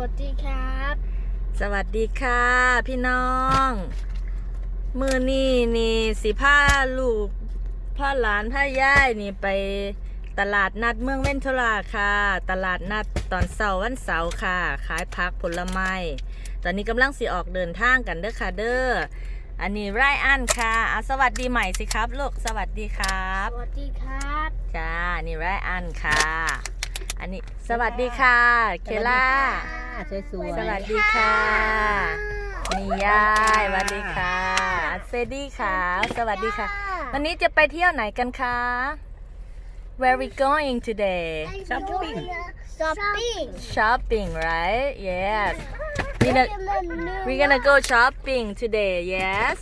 วัสดีครับ สวัสดีค่ะ พี่น้อง มือนี่นี่สิผ้าลูกผ้าหลานผ้าย่ายนี่ไปตลาดนัดเมืองเวนทุราค่ะ ตลาดนัดตอนเสาร์วันเสาร์ค่ะ ขายผักผลไม้ ตอนนี้กำลังสิออกเดินทางกันเด้อค่ะเด้อ อันนี้ไรอันค่ะอะสวัสดีใหม่สิครับลูก สวัสดีครับ สวัสดีครับ จ้า นี่ไรอันค่ะ อันนี้ สวัสดีค่ะเคล่าสวยสวยสวัสดีค่ะนี่ยายสวัสดีค่ะเซดี้ค่ะ สวัสดีค่ะ วันนี้จะไปเที่ยวไหนกันคะ Where we going today shopping shopping Shopping right Yes we gonna we gonna go shopping today Yes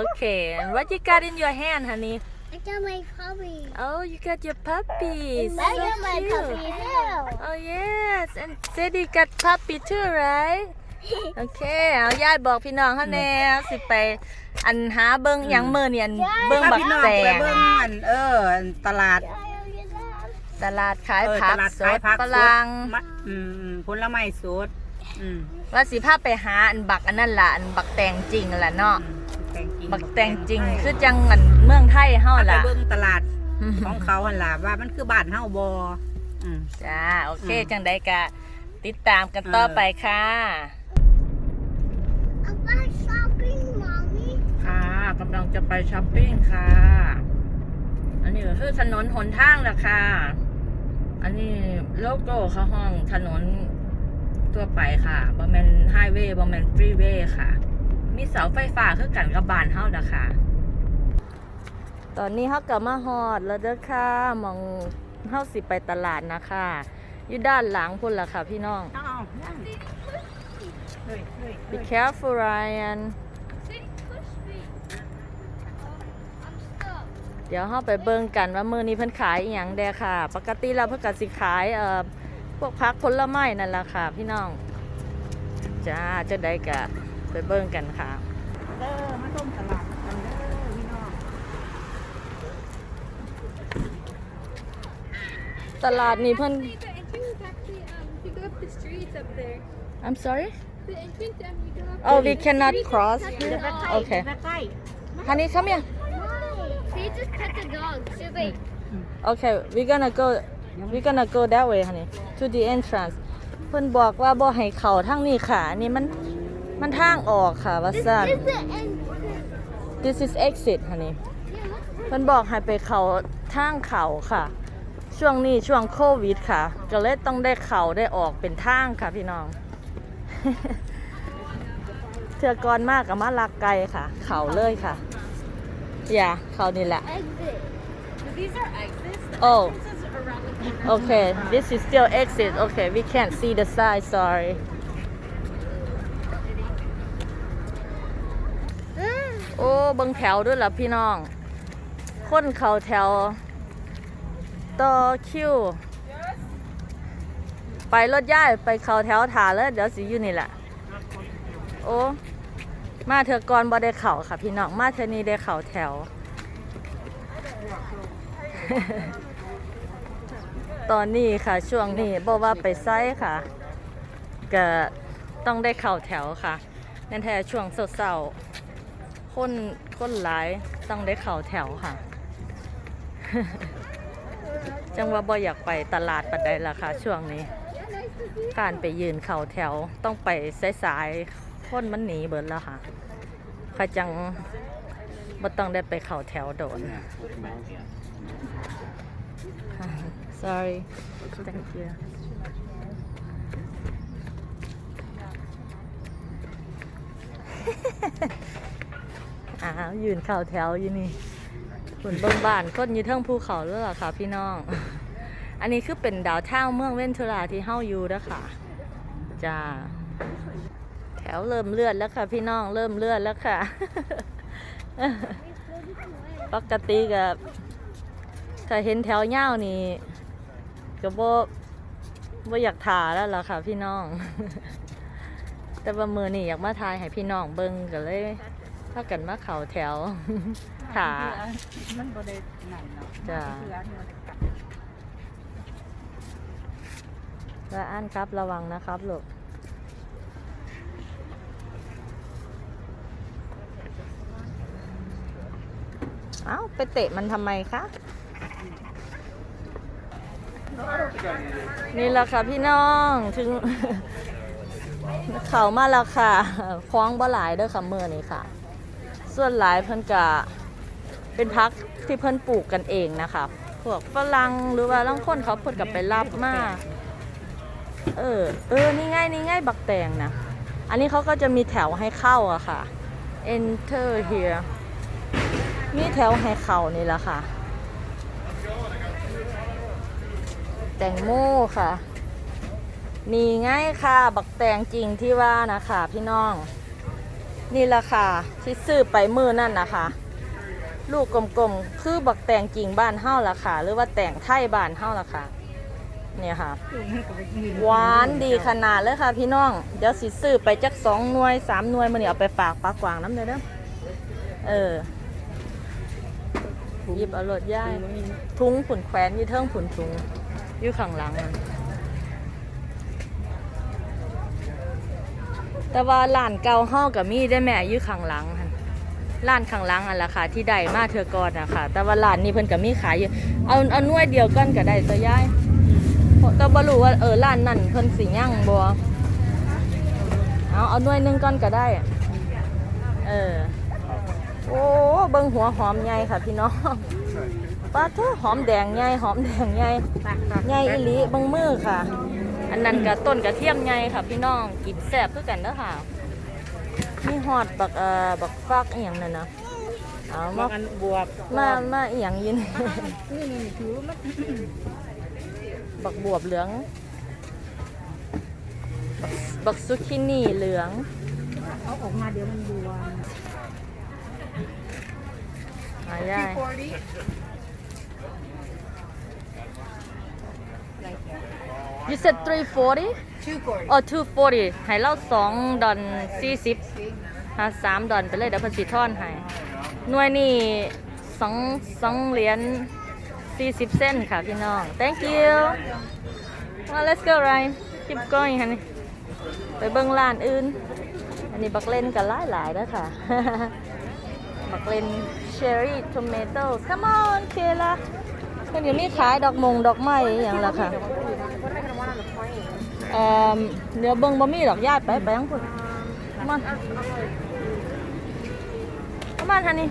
Okay and what you got in your hand honey I got my puppy Oh you got your puppies I So got my cute. puppy too Oh yes and Sadie got puppy too right โอเคเอายายบอกพี่น้องเขาแน่สิไป อันหาเบิ้งหยังมือเนี่ยอันเบิ้งพาบักพี่น้องแตไปงเบิ่งอันเออตลาดตลาดขายเออผัตกลาดสขายดผักฝรั่ง สดมะอืมผลไม้สดอืมว่าสิพาไปหาอันบักอันนั่นล่ะอันบักแตงจริงล่ะเนาะ แตงจริงบักแตงจริง คือจังอันเมืองไทยเฮาเอาไปล่ะ เบิ่งตลาดของเขาหั่นล่ะว่ามันคือบ้านเฮาบ่อืม จ้า โอเค อืม จังใดกะ ติดตามกันต่อเออไปค่ะ I'm going shopping mommy ค่ะกำลังจะไปช้อปปิ้งค่ะ อันนี้ก็คือถนนหนทางแหละค่ะ อันนี้โลโก้เขาห้องถนนทั่วไปค่ะบอมเมนไฮเวย์บอมเมนฟรีเวย์ค่ะ มีเสาไฟฟ้าคือกันกับบานเฮานะคะตอนนี้เฮากลับมาฮอดแล้วเด้อค่ะมองเฮาสิไปตลาดนะคะอยู่ด้านหลังพุ่นล่ะค่ะพี่น้องเอาๆย่างเฮ้ยเฮ้ย Be careful Ryan เดี๋ยวเราไปเบิ่งกันว่ามื้อนี้เพิ่นขายอีหยังแดค่ะ ปกติแล้วเพิ่นก็สิขายเอ่อพวกผักผลไม้นั่นล่ะค่ะ พี่น้อง จ้าจะได้กะ ไปเบิ่งกันค่ะเออมาต้มตลาดกันเด้อพี่น้องตลาดนี้เพิ่น The entrance is actually um if you go up the streets up there. I'm sorry The entrance um you go up Oh the we cannot streets cross and here cut the dog. Okay ใกล้ Honey come here They just cut the dog. So like Okay we gonna go we gonna go that way honey to the entrance เพิ่นบอกว่าบ่ให้เข้าทางนี้ค่ะอันนี่มัน มันทางออกค่ะว่าซั่น this is the entrance. This is exit honey เพิ่นบอกให้ไปเขาทางเขาค่ะ ช่วงนี้ช่วงโควิดค่ะ ก็เลยต้องได้เขาได้ออกเป็นทางค่ะพี่น้อง เทือกรมากกับมาลักไกลค่ะ เขาเลยค่ะ อย่าเขานี่แหละ Exit. These are exits. The Oh. entrances are around the corner. Okay this is still exit Okay we can't see the side sorry โอ้เบิ่งแถวด้วยล่ะพี่น้อง คนเขาแถว ต่อคิว ไปรถย่ายไปเขาแถวถาแล้วเดี๋ยวสิอยู่นี่แหละ โอ้มาเถอะก่อนบ่ได้เข่าค่ะ พี่น้อง มาเธอนี้ได้เข่าแถว ตอนนี้ค่ะช่วงนี้บอกว่าไปไซค่ะก็ต้องได้เข่าแถวค่ะนั่นแท้ช่วงเศร้าๆ คนคนหลายต้องได้เข่าแถวค่ะ จังว่าบ่อยากไปตลาดปัดใดล่ะค่ะ ช่วงนี้ การไปยืนเข่าแถวต้องไปสายๆคนมันหนีเบิดแล้วค่ะค่ะจังบ่ต้องได้ไปเข่าแถวโดน Sorry. Thank you. อ้าวยืนเข่าแถวอยู่นี่ขุนเบิ่งบ้านคนอยู่เทิงภูเขาแล้วล่ะค่ะ พี่น้อง อันนี้คือเป็นดาวเท่าเมืองเว้นทุราที่เฮาอยู่แล้วค่ะจ้าแถวเริ่มเลือนแล้วค่ะ พี่น้องเริ่มเลือนแล้วค่ะ ปกติกับถ้าเห็นแถวเง่าวนี่ก็บ่บ่อยากถ่าแล้วล่ะค่ะ พี่น้อง แต่ว่ามือนี่อยากมาทายให้พี่น้องเบิ่งก็เลย ถ้ากันมาเขาแถวค่มันบริหนั่นเนาะจ้าละอันครับระวังนะครับลูกเอ้าไปเตะมันทำไมคะ นี่แหละค่ะพี่น้องถึงเขามาแล้วค่ะคล้องบ่หลายเด้อค่ะเมื่อนี้ค่ะ ส่วนหลายเพิ่นกะเป็นพักที่เพิ่นปลูกกันเองนะคะพวกฝรั่งหรือว่าลางคนเขาเพิ่นกับไปรับมาเออ เออ นี่ง่ายนี่ง่ายบักแตงนะ อันนี้เขาก็จะมีแถวให้เข้าอะค่ะ enter here มีแถวให้เข้านี่แหละค่ะ แตงโมค่ะ นี่ง่ายค่ะ บักแตงจริงที่ว่านะคะพี่น้อง นี่แหละค่ะที่ซื้อไปมือนั่นนะคะ ลูกกลมๆ คือบักแต่งจริงบ้านเฮ้าละค่ะหรือว่าแต่งไทยบ้านเฮ้าละค่ะเนี่ยค่ะ หวานดีขนาดเลยค่ะพี่น้อง เดี๋ยวสิซื้อไปจักสองหน่วยสามหน่วยมันนี่ยเอาไปฝากปลากวางน้ำเด้อเด้อเออหยิบเอารถย่าย ทุงผุนแขวนยี่เทิงผุนทุงยู่ข้างหลังมัน แต่ว่าร้านเก่าเฮากับมีได้แม่อยู่ข้างหลังหั่นร้านข้างหลังอันละค่ะ ที่ได้มาเธอก่อนนะคะแต่ว่าร้านนี้เพิ่นก็มีขายอยู่เอาเอาหน่วยเดียวกันก็ได้ตัวยายแต่บ่รู้ว่าเออร้านนั่นเพิ่นสิย่างบ่เอาเอาหน่วยหนึงก่อนก็ได้อะเออโอ้เบิ่งหัวหอมใหญ่ค่ะพี่น้องปลาทูหอมแดงใหญ่หอมแดงใหญ่ใหญ่อีหลีเบิ่งมือค่ะ อันนั้นก็ต้นกระเทียมใหญ่ค่ะพี่น้องกินแซ่บคือกันเด้อค่ะมีฮอดบักเอ่อบักฟักอีหยังนั่นนะเอามามันบวบมามาอีหยังอยินนี่นี่ถือมันบักบวบเหลือง บักซุกินี่เหลืองเอาออกมาเดี๋ยวมันบวมหายาย You said 340ชื่อก่อน or 240ให้เรา2ดอน40หา3ดอนไปเลยเดี๋ยวเพิ่นสิทอนให้หน่วยนี่2 2เหรียญ40เซนต์ค่ะพี่น้อง Thank you well let's go Ryan keep going honey ไปเบิ่งร้านอื่น อันนี้บักเล่นกันหลายหลายๆแล้วค่ะ บักเล่น cherry tomatoes come on เคละมันเดี๋ยวมีขายดอกมงดอกไม้อหย่างละค่ะ เอ่อเดี๋ยวเบิ่งบ่มีดอกย่ายไปไปยังพุ่นมันประมาณทันนี้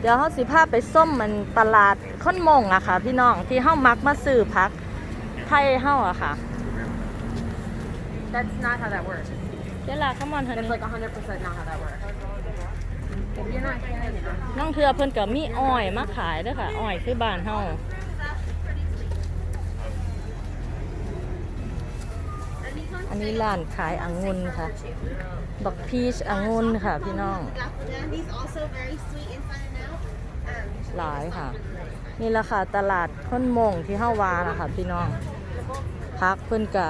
เดี๋ยวเขาสิพาไปส้มมันตลาดค้นมงอะค่ะ พี่น้องที่เฮามักมาซื้อพักไทยเฮาอะค่ะ That's not how that works. เดี๋ยวล่ะ come on ทัน That's นี้ like 100% not how that works. If you're not hearing it, น้องเทือเพิ่นก็มีอ้อยมาขายเด้วยค่ะอ้อยคือบ้านเฮา นนี้ร้านขายองุ่นค่ะ บักพีชองุ่นค่ะพี่น้อง These also very sweet inside and out. หลายค่ะ นี่แหละค่ะตลาดค้นมงที่เฮาวานะคะพี่น้อง พักเพิ่นกะ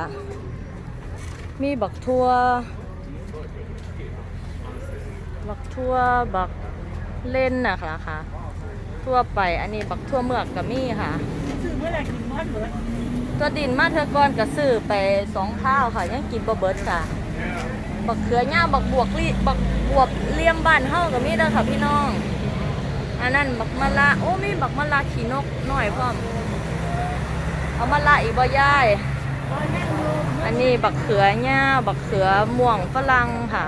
มีบักทั่ว บักทั่วบักเล่นนะคะค่ะทั่วไป อันนี้บักทั่วเมือกกับมี่ค่ะซื้อเมื่อไหร่กินมันเบิด ตัวดินมาเธอก่อนก็ซื้อไปสองข้าวค่ะ ยังกินบ่เบิดค่ะ บักเขือย่าบักบวกลิบักบวบเลี่ยมบ้านเฮากับมีเด้อค่ะพี่น้อง อันนั้นบักมะละโอ้มีบักมะละขี้นกหน่อยพร้อมเอามะละอีกบ่ยายอันนี้บักเขือญ่าบักเขือม่วงฝรั่งค่ะ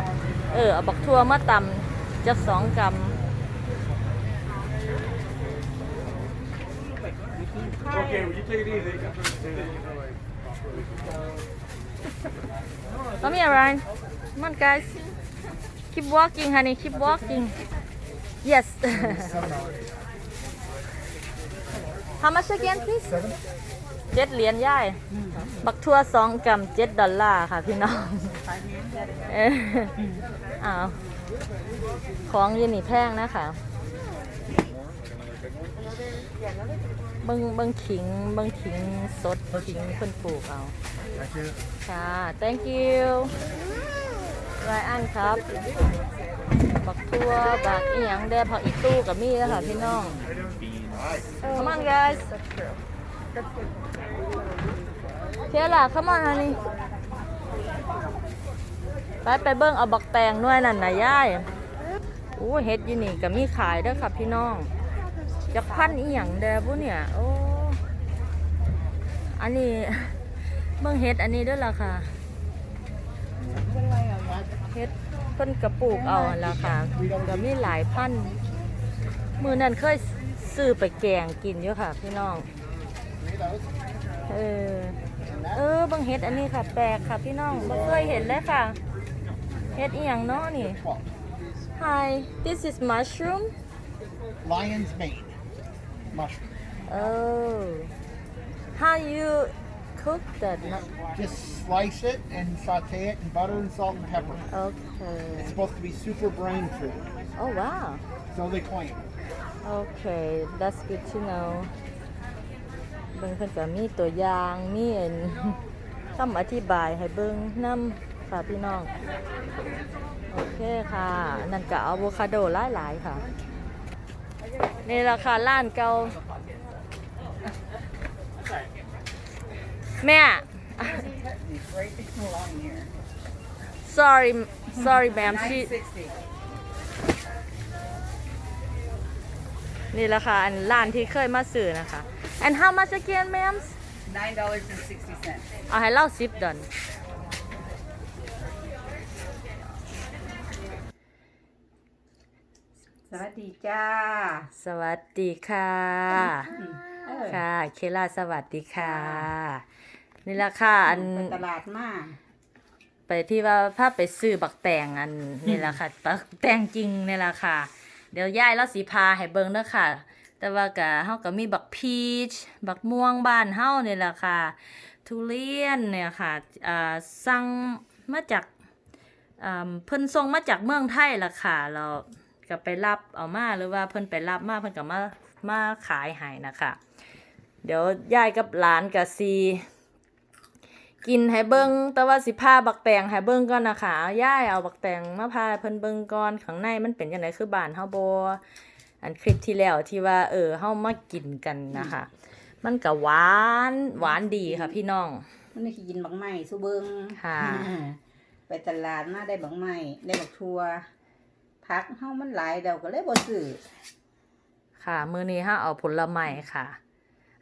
เออเอาบักทั่วมาตำจักสองกำ Okay, will you take it easy? Come here, Ryan. Come on, guys. Keep walking, honey. Keep walking. Yes. How much again, please? เจ็ดเหรียญย่าย บักทั่วสองกำเจ็ดดอลลาร์ค่ะพี่น้องเอออ้าวของยืนนี่แพงนะคะ เบิงเบิงขิงเบิงขิงสดขิงเพิ่นปลูกเอา ค่ะ thank you ไรอันครับ บักทั่วบักอีหยังแดผักอีตู้กับมีแล้วค่ะพี่น้อง Come on guys เทียล่ะ come on honey ไปไปเบิ้งเอาบักแตงด้วยนั่นนะยายโอ้เฮ็ดยู่นี่ก็มีขายด้อค่ะพี่น้อง จะพันอีหยังแดบุเนี่ย โอ้ อันนี้เบิ่งเฮ็ดอันนี้ด้วยล่ะค่ะ เฮ็ดเพิ่นกระปลูกเอาล่ะค่ะก็มีหลายพัน มือนั้นเคยซื้อไปแกงกินอยู่ค่ะ พี่น้อง เออ เออบิ่งเฮ็ดอันนี้ค่ะ แปลกค่ะพี่น้องบ่เคยเห็นเลยค่ะ เฮ็ดอีหยังเนาะนี่ Hi this is mushroom Lion's mane mushroom. oh how you cook that no- Just slice it and saute it in butter and salt and pepper. okay It's supposed to be super brain food. oh wow So they claim. okay that's good to know เบิ่งเพิ่นก็มีตัวอย่างมีอันคำอธิบายให้เบิ่งนํค่ะพี่น้อง โอเคค่ะ นั่นก็อะโวคาโดหลายๆค่ะ นี่ราคาร้านเก่าแม่ sorry sorry ma'am she นี่แหละค่ะอันร้านที่เคยมาซื้อนะคะ and how much again ma'am nine dollars and sixty cents เอาให้เล่าซิปดอน สวัสดีจ้า สวัสดีค่ะ เออค่ะ เคล่าสวัสดีค่ะ นี่แหละค่ะอันไปตลาดมาไปที่ว่าพาไปซื้อบักแตงอันนี่แหละค่ะบักแตงจริงนี่แหละค่ะ เดี๋ยวยายเราสีพาให้เบิ่งเด้อค่ะ แต่ว่าก็เฮาก็มีบักพีชบักม่วงบ้านเฮานี่แหละค่ะ ทุเรียนเนี่ยค่ะอ่าสั่งมาจากอ่าเพิ่นส่งมาจากเมืองไทยล่ะค่ะเรา ก็ไปรับเอามาหรือว่าเพิ่นไปรับมาเพิ่นก็มามาขายให้นะคะเดี๋ยวยายกับหลานก็สิกินให้เบิ่งแต่ว่าสิพาบักแตงให้เบิ่งก่อนนะคะเอาย่ายเอาบักแตงมาพาเพิ่นเบิ่งก่อนข้างในมันเป็นจังไดคือบ้านเฮาบ่อันคลิปที่แล้วที่ว่า เออเฮามากินกันนะคะ มันก็หวานหวานดีค่ะพี่น้อง มันนี่กินบักไม้สุเบิงค่ะ ไปตลาดมาได้บักไม้ได้บักทัว พักเฮามันหลายเดาก็เลยบ่ซื้อค่ะ มื้อนี้เฮาเอาผลไม้ค่ะ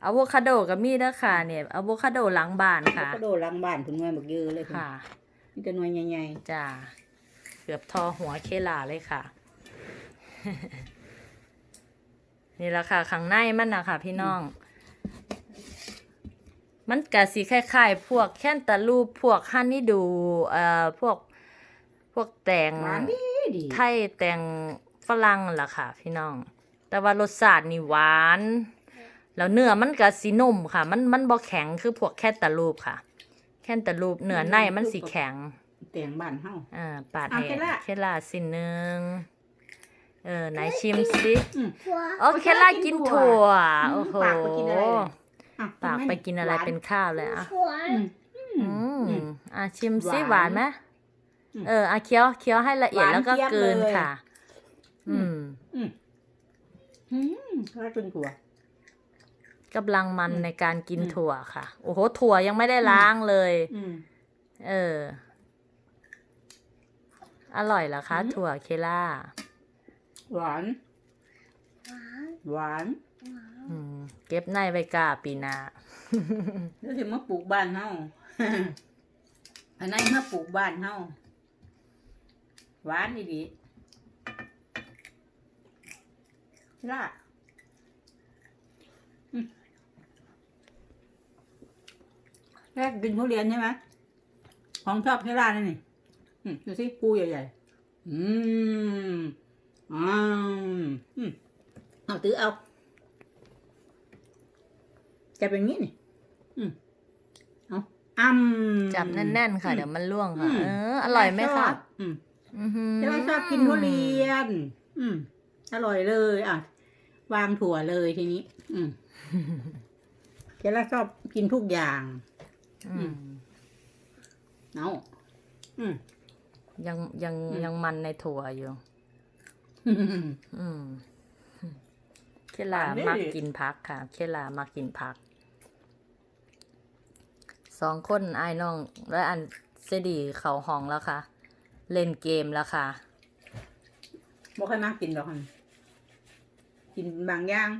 อะโวคาโดก็มีเด้อค่ะเนี่ยอะโวคาโดหลังบ้านค่ะก็โดดหลังบ้านเพิ่นหน่วยบักเยอะเลยค่ะค่ะมีแต่หน่วยใหญ่จ้าเกือบทอหัวเคลาเลยค่ะ นี่แหละค่ะข้างในมันนะคะพี่น้อง มันกะสีคล้ายๆ พวกแคนตาลูปพวกฮันนี่ดูเอ่อพวกพวกแตงๆหวาน ดีดีไทยแตงฝรั่งล่ะค่ะ พี่น้อง แต่ว่ารสชาตินี่หวาน แล้วเนื้อมันก็สีนุ่มค่ะ มันมันบ่แข็งคือพวกแคนตาลูปค่ะ แคนตาลูปเนื้อในมันสีแข็งแต่งบ้านเฮาอ่าปาดเอาให้เคล่าเคล่าสิหนึ่งเออไหนชิมสิ What? โอเคล่ากินถั่วอืมโอ้โหปากไปกินอะไรเลยอะปากไปกินอะไรเป็นข้าวเลยอะ What? อืมอะชิมสิหหวาวานนไหมอืม เอออะเคี้ยวเคี้ยวให้ละเอียดหวานแล้วก็เจี๊ยบกลืนเลยค่ะ อืม อืมถ้ากินถั่วกำลังมันอืมในการกินอืมถั่วค่ะ โอ้โห ถั่วยังไม่ได้ล้างเลยอืมเออ อร่อยเหรอคะอืมถั่วเคล่า หวาน หวานอืมเก็บในไว้กาปีหนาเดี๋ยวสิมาปลูกบ้านเฮาอันนั้นมาปลูกบ้านเฮา หวานดีดีล่ะอืมแรกกินทุเรียนใช่ไหมของชอบที่ร้านนี่นี่อืมดูสิปูใหญ่ๆ อืมอ้าวอืมเอาตื้อเอา จะเป็นงี้นี่ อืมเอาอ้ำจับแน่นๆค่ะ เดี๋ยวมันล่วงค่ะอืมเออ อร่อยไหมชคะบอืม อือหือเจ้าชอบกินทุเรียน อืมอร่อยเลย อะ วางถั่วเลยทีนี้ อืมเจ้าชอบกินทุกอย่าง อืมเอาอืมยังยังอืมยังมันในถั่วอยู่ อืมเคลาอันนี้มักกินพักค่ะ เคลามักกินพัก สองคนไอ้ายน้อง และอันเซดีเขาห้องแล้วค่ะ เล่นเกมแล้วค่ะบ่ค่อยมากกินดอกหั่นกินบางอย่าง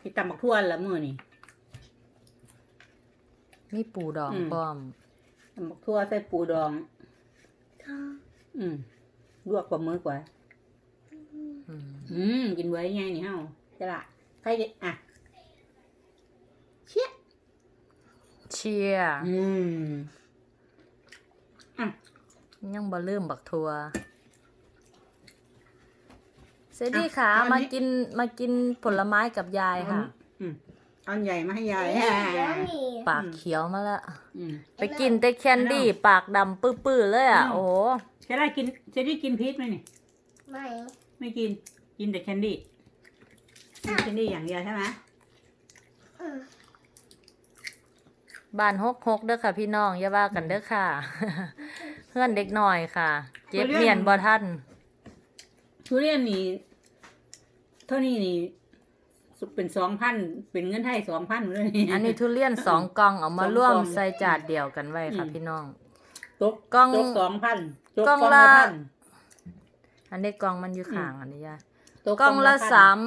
ที่ตำบักทั่วละมื้อนี่มีปูดองอืมพร้อมตำบักทั่วใส่ปูดอง อืมลวกปลาหมึกไว้อืมอืมกินไว้ไงนี่เฮาใช่ละใครจะอะ เชี่ย เชียร์อืมยังบ่ลืมบักทัวเซดี้ค่ะอะอันนี้มากินมากินผลไม้กับยายค่ะอืมเอาอันใหญ่มาให้ยาย Yummy. ปากเขียวมาแล้วอืมไปกินแต่แคนดี้ปากดำปื้อๆเลยอะอ้าวโอ้โหใช่ได้กินใช่ได้กินพีชไหมนี่ My. ไม่กินกินแต่แคนดี้กินแคนดี้อย่างเดียวใช่ไหม บ้านฮกฮกๆเด้อค่ะ พี่น้องอย่าว่ากันเด้อค่ะ เพื่อนเด็กหน่อยค่ะ เจ็บเมียนบ่ท่านทุเรียนนี่เท่านี้นี่เป็นสองพันเป็นเงินไทยสองพันเลยนี่อันนี้ทุเรียนสองกล่องเอามาสองร่วมกล่องใส่จานเดียวกันไว้ค่ะอืมพี่น้องตกกล่องตกสองพันกล่องละอันนี้กล่องมันอยู่ข้างอันนี้ยายกล่องละสาม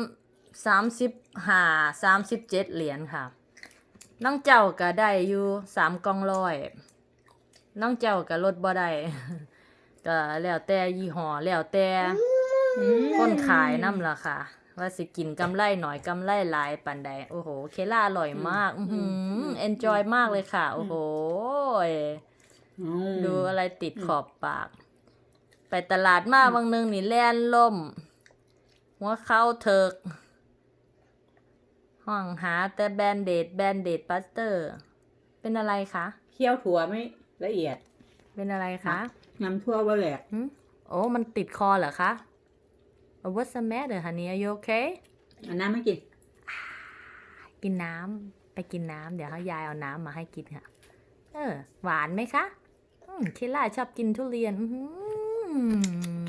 สามสิบห้าสามสิบเจ็ดเหรียญค่ะ น้องเจ้าก็ได้อยู่สามกล่องร้อยน้องเจ้าก็ลดบ่ได้ก็แล้วแต่ยี่ห้อแล้วแต่คนขายน้ำละค่ะ ว่าสิกินกำไรหน่อยกำไรหลายปันใดโอ้โห เคล่าอร่อยมาก อือหือเอนจอยมากเลยค่ะ โอ้โหดูอะไรติดขอบปาก ไปตลาดมาบางนึงนี่แล่นล่ม หัวเข้าเถิก ห้องหาแต่แบนเดดแบนเดดปัสเตอร์ เป็นอะไรคะ เคี่ยวถั่วไม่ละเอียด เป็นอะไรคะน้ำทั่วบ่แหลกหึโอ้มันติดคอเหรอคะ Oh, What's the matter honey Are you okay อันนั้นไม่กิน กินน้ำไปกินน้ำเดี๋ยวเขายายเอาน้ำมาให้กินค่ะ เออ หวานไหมคะอืมเคล่าชอบกินทุเรียนอืม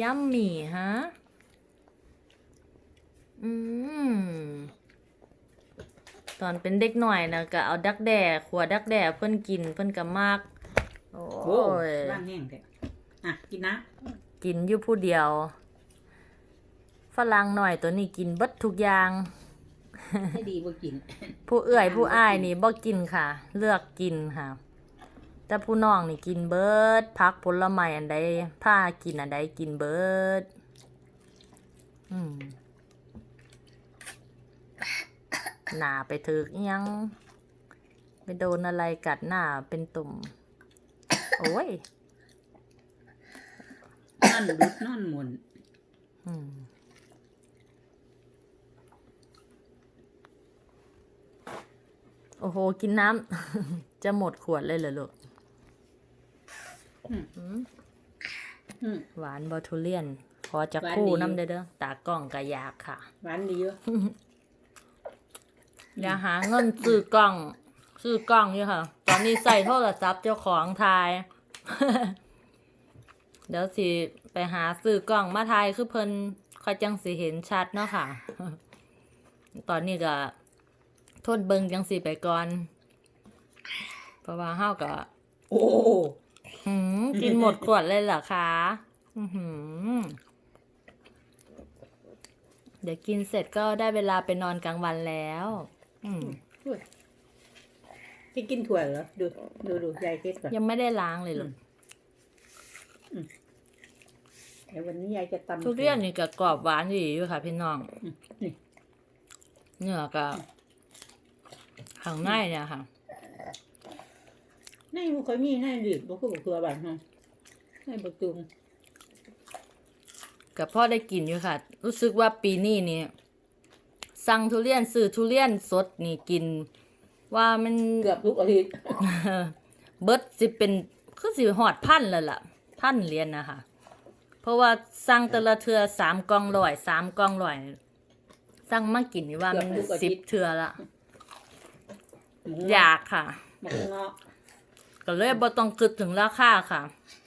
ยัมมี่ฮะ อืม ตอนเป็นเด็กหน่อยนะก็เอาดักแด่ขวดดักแด่เพื่อนกินเพื่อนก็มาก โอ้โอ้ยร่างแห้งแท้อะกินนะกินอยู่ผู้เดียว ฝรั่งหน่อยตัวนี้กินเบิดทุกอย่าง ให้ดีบ่กิน ผู้เอื่อยผู้อ้ายนี่บ่กินค่ะ เลือกกินค่ะ แต่ผู้น้องนี่กินเบิดพักผลไม้อันใดผ้ากินอันใดกินเบิด อืม หนาไปถึกอิหยังไปโดนอะไรกัดหน้าเป็นตุ่ม โอ้ยนอนดุดนอนหมุนอืมโอ้โห กินน้ำ จะหมดขวดเลยเหรอลูกอืมอืมหวานบอทุเรียนขอจะหวานคู่ดีน้ำเด้อเด้อตากล้องกะยากค่ะ หวานดีอยู่อ ย่าหาเงินซื้อกล้อง ซื้อกล้องอยู่ค่ะ ตอนนี้ใส่โทรศัพท์เจ้าของทาย เดี๋ยวสิไปหาซื้อกล้องมาทายคือเพิ่นค่อยจังสิเห็นชัดเนาะค่ะ ตอนนี้ก็ทนเบิงจังสิไปก่อน เพราะว่าเฮาก็โอ้หืมกินหมดขวดเลยเหรอคะหือเดี๋ยวกินเสร็จก็ได้เวลาไปนอนกลางวันแล้ว อืมที่กินถั่วเหรอ ดู ดูดูยายเทสก่อนยังไม่ได้ล้างเลยลูกเดี๋ยววันนี้ยายจะตำทุเรียนนี่ก็กรอบหวานดีอยู่ค่ะ พี่น้องนี่เนื้อก็ข้างในเนี่ยค่ะในบุคอยมีในดิบบุคือบุคตัวบ้านฮะในบุตุงกับพ่อได้กินอยู่ค่ะ รู้สึกว่าปีนี้นี่ สั่งทุเรียนซื้อทุเรียนสดนี่กิน ว่ามันเกือบทุกอาทิตย์เบิดสิเป็นคือสิหอดพันแล้วล่ะ พันเหรียญนะคะเพราะว่าสั่งแต่ละเทือสามกล่องร้อยสามกล่องร้อยสั่งมากินนี่ว่ามันสิบเทือละอยากค่ะหมกเงาะก็เลยบ่ต้องคิดถึงราคาค่ะ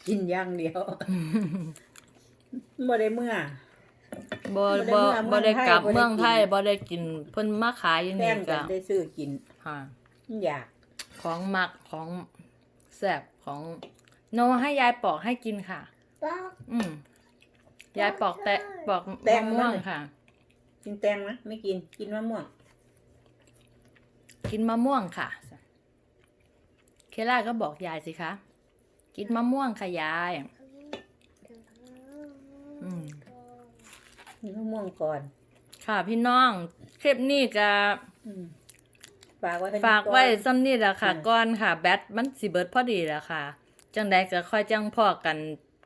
กินอย่างเดียวบ่ได้เมื่อ บ่บ่บ่ได้บ่เมืองไทยได้กลับบ่ได้เมืองไทยกินบ่ได้กินเพิ่นมาขายอยู่แป้นี่งกัก็นได้ซื้อกินค่ะ อยากของมักของแซ่บของโนให้ยายปอกให้กินค่ะ อืมยายปอกแต่ปอกแตงมะมันม่วงเลยค่ะ กินแตงนะไม่กินกินมะม่วงกินมะม่วงค่ะ เคล่าก็บอกยายสิคะ กินมะม่วงค่ะยายอืม กิ นมะม่วงก่อน ค่ะพี่น้องคลิปนี้ก็อืมฝากไว้ให้ฝากไว้ก่อนซ้ำนี่แหละค่ะอืมก่อนค่ะ แบตมันสิเบิดพอดีแล้วค่ะ จังใดก็ค่อยจังพอกัน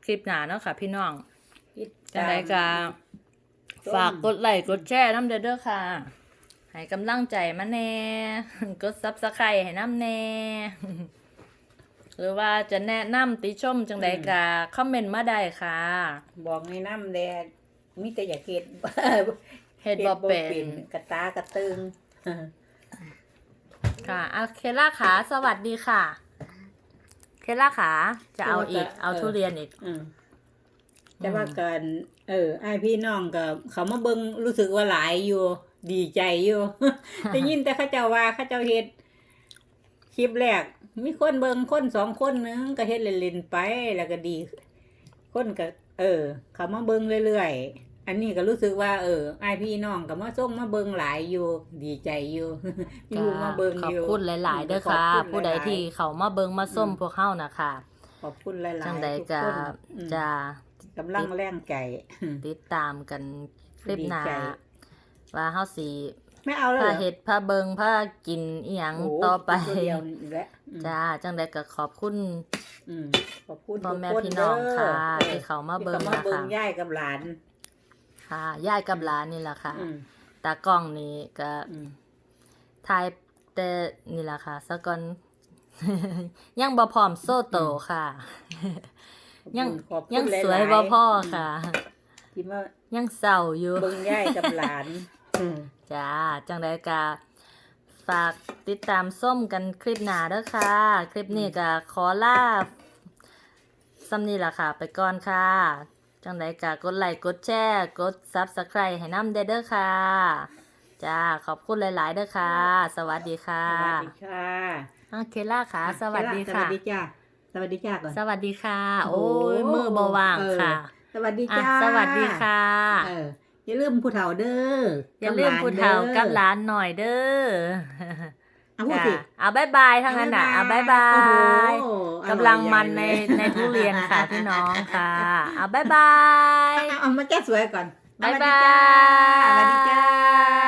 คลิปหน้าเนาะค่ะ พี่น้องติดจังตามใดก็ส้มฝากกดไลค์กดแชร์น้ำเด้อเด้อค่ะให้กำลังใจมาแน่กดซับสไครต์ให้น้ำแน่หรือว่าจะแนะนำติชมจังใดก็คอมเมนต์มาได้ค่ะ บอกในน้ำแดด มีแต่อยากเห็ดเฮ็ดบ่เป็นกระตากระตึงค่ะเอาเคล่าขาสวัสดีค่ะ เคล่าขาจะเอาอีก เออเอาทุเรียนอีกอืมแต่ว่ากันเออไอายพี่น้องก็เขามาเบิงรู้สึกว่าหลายอยู่ ดีใจอยู่ได้ยินแต่เขาเจ้าว่าเขาเจ้าเฮ็ดคลิปแรก มีคนเบิงคนสองคนนึงก็เฮ็ดเล่นๆไปแล้วก็ดี คนก็เออ เขามาเบิงเรื่อยๆ อันนี้ก็รู้สึกว่าเออไอายพี่น้องก็มาส่งมาเบิงหลายอยู่ดีใจอยู่อยู่มาเบิงขออบยู่คุณหลาย ๆ เด้อค่ะขอบณผู้ใดหลายๆที่เขามาเบิงมาส้มพวกเฮานะคะขอบคุณหลายๆจังใดก็ทุคนอืมจะกำลังแรงใจติดตามกันคลิปหน้าดีใจว่าเฮาสิไม่เอาเลยพาเหรอเฮ็ดพาเบิงพากินอีหยังโอ้ต่อไปตัวเดียวนี่อีกแล้วอืมจ้าจังใดก็ขอบคุณอืมขอบคุณพ่อทุกแม่คนพี่น้องเด้ค่ะอที่เขามาเบิงที่เขามานะเบิ่งคะย่ายกับหลาน ค่ะยายกับหลานนี่แหละค่ะ อืม ตากล้องนี่ก็อืม ถ่ายแต่นี่แหละค่ะสะก่อน ยังบ่พร้อมโซโตค่ะ ยังขอบคุณยังหลาๆสวยบ่พ่อค่ะที่มายังเศร้าอยู่ เบิ่งย่ายกับหลานอืม จ้า จังไดกาฝากติดตามส้มกันคลิปหน้าเด้อค่ะ คลิปนี้ก็ขอลาซ้ำนี่ล่ะค่ะ ไปก่อนค่ะ จังไดกากดไลค์กดแชร์กด Subscribe ให้น้ำเด้อเด้อค่ะจ้าขอบคุณหลาย ๆเด้อค่ะ สวัสดีค่ะสวัสดีค่ะอะเคล่าค่ะ สวัสดีสค่ะวัสดีจ้าสวัสดีจ้าก่อนสวัสดีค่ะ โอ้ยมือบว่างค่ะเออสวัสดีอะจ้าสวัสดีค่ะเอออย่าลืมผู้เฒ่าเด้ออย่อาลืมผู้เฒ่ากับหลานหน่อยเด้อ เอาพูดจ้าสิ เอาบายบายทั้งนั้นอะเอาบายบายโอ้โหอร่อยกำลังมันในใหญ่เลยในทุเรียนค่ะพี่น้องค่ะ เอาบายบายเอาเอามาแก้สวยก่อนบายสวัสบาดีจ้าสวัสดีจ้าย